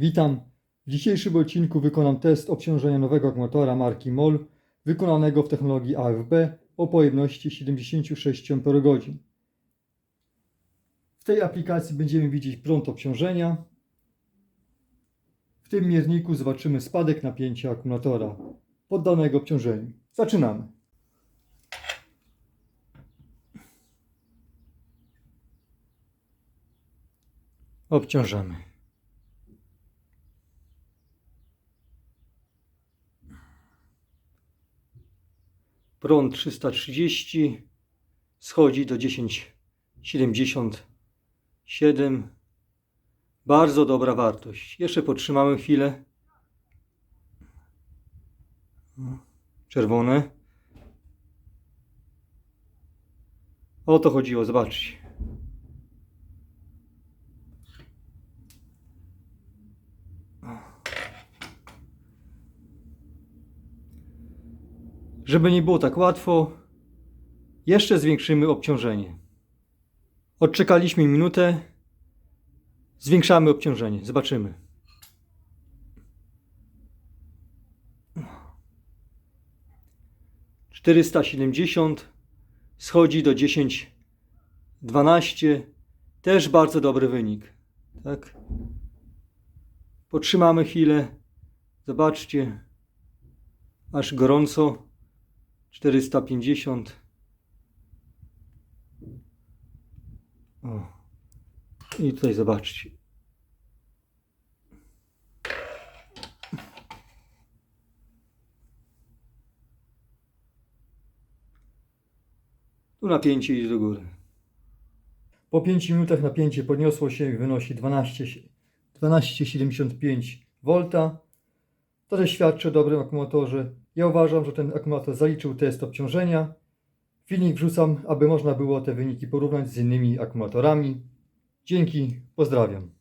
Witam. W dzisiejszym odcinku wykonam test obciążenia nowego akumulatora marki MOL wykonanego w technologii AFB o pojemności 76 Ah. W tej aplikacji będziemy widzieć prąd obciążenia. W tym mierniku zobaczymy spadek napięcia akumulatora poddanego obciążeniu. Zaczynamy. Obciążamy. Prąd 330 schodzi do 10,77. Bardzo dobra wartość. Jeszcze potrzymamy chwilę. Czerwone. O to chodziło, zobaczcie. Żeby nie było tak łatwo, jeszcze zwiększymy obciążenie. Odczekaliśmy minutę, zwiększamy obciążenie. Zobaczymy. Czterysta siedemdziesiąt schodzi do dziesięć dwanaście. Też bardzo dobry wynik. Tak? Potrzymamy chwilę. Zobaczcie. Aż gorąco. 450. O. I tutaj zobaczcie. Tu napięcie idzie do góry. Po 5 minutach napięcie podniosło się i wynosi 12 12,75 V. To też świadczy o dobrym akumulatorze. Ja uważam, że ten akumulator zaliczył test obciążenia. Filmik wrzucam, aby można było te wyniki porównać z innymi akumulatorami. Dzięki, pozdrawiam.